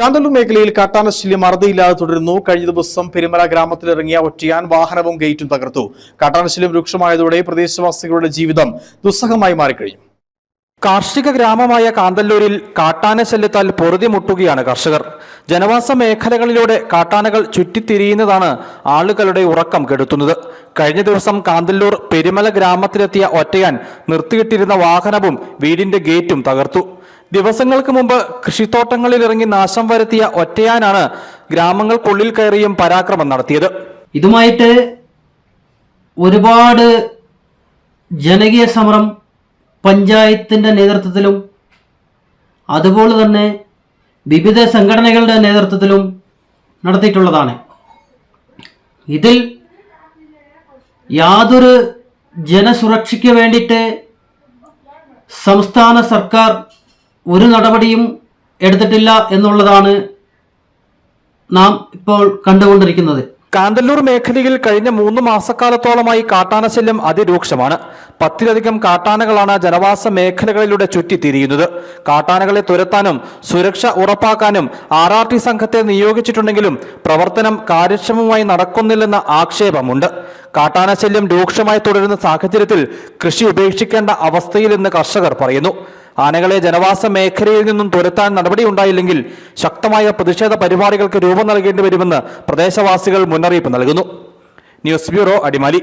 കാന്തല്ലൂർ മേഖലയിൽ കാട്ടാനശല്യം അറുതിയില്ലാതെ തുടരുന്നു. കഴിഞ്ഞ ദിവസം പെരുമല ഗ്രാമത്തിലിറങ്ങിയ ഒറ്റയാൻ വാഹനവും ഗേറ്റും തകർത്തു. കാട്ടാനശല്യം രൂക്ഷമായതോടെ പ്രദേശവാസികളുടെ ജീവിതം ദുസ്സഹമായി മാറിക്കഴിഞ്ഞു. കാർഷിക ഗ്രാമമായ കാന്തല്ലൂരിൽ കാട്ടാന ശല്യത്താൽ പൊറുതിമുട്ടുകയാണ് കർഷകർ. ജനവാസ മേഖലകളിലൂടെ കാട്ടാനകൾ ചുറ്റിത്തിരിയുന്നതാണ് ആളുകളുടെ ഉറക്കം കെടുത്തുന്നത്. കഴിഞ്ഞ ദിവസം കാന്തല്ലൂർ പെരുമല ഗ്രാമത്തിലെത്തിയ ഒറ്റയാൻ നിർത്തിയിട്ടിരുന്ന വാഹനവും വീടിന്റെ ഗേറ്റും തകർത്തു. ദിവസങ്ങൾക്ക് മുമ്പ് കൃഷിത്തോട്ടങ്ങളിൽ ഇറങ്ങി നാശം വരുത്തിയ ഒറ്റയാനാണ് ഗ്രാമങ്ങൾക്കുള്ളിൽ കയറിയും പരാക്രമം നടത്തിയത്. ഇതുമായിട്ട് ഒരുപാട് ജനകീയ സമരം പഞ്ചായത്തിന്റെ നേതൃത്വത്തിലും അതുപോലെ തന്നെ വിവിധ സംഘടനകളുടെ നേതൃത്വത്തിലും നടത്തിയിട്ടുള്ളതാണ്. ഇതിൽ യാതൊരു ജനസുരക്ഷയ്ക്ക് വേണ്ടിയിട്ട് സംസ്ഥാന സർക്കാർ ഒരു നടപടിയും എടുത്തിട്ടില്ല എന്നുള്ളതാണ് നാം ഇപ്പോൾ കണ്ടുകൊണ്ടിരിക്കുന്നത്. കാന്തല്ലൂർ മേഖലയിൽ കഴിഞ്ഞ മൂന്ന് മാസക്കാലത്തോളമായി കാട്ടാനശല്യം അതിരൂക്ഷമാണ്. പത്തിലധികം കാട്ടാനകളാണ് ജനവാസ മേഖലകളിലൂടെ ചുറ്റിത്തിരിയുന്നത്. കാട്ടാനകളെ തുരത്താനും സുരക്ഷ ഉറപ്പാക്കാനും ആർ ആർ ടി സംഘത്തെ നിയോഗിച്ചിട്ടുണ്ടെങ്കിലും പ്രവർത്തനം കാര്യക്ഷമമായി നടക്കുന്നില്ലെന്ന ആക്ഷേപമുണ്ട്. കാട്ടാനശല്യം രൂക്ഷമായി തുടരുന്ന സാഹചര്യത്തിൽ കൃഷി ഉപേക്ഷിക്കേണ്ട അവസ്ഥയിലെന്ന് കർഷകർ പറയുന്നു. ആനകളെ ജനവാസ മേഖലയിൽ നിന്നും തുരത്താൻ നടപടിയുണ്ടായില്ലെങ്കിൽ ശക്തമായ പ്രതിഷേധ പരിപാടികൾക്ക് രൂപം നൽകേണ്ടി വരുമെന്ന് പ്രദേശവാസികൾ മുന്നറിയിപ്പ് നൽകുന്നു. News bureau Adimali.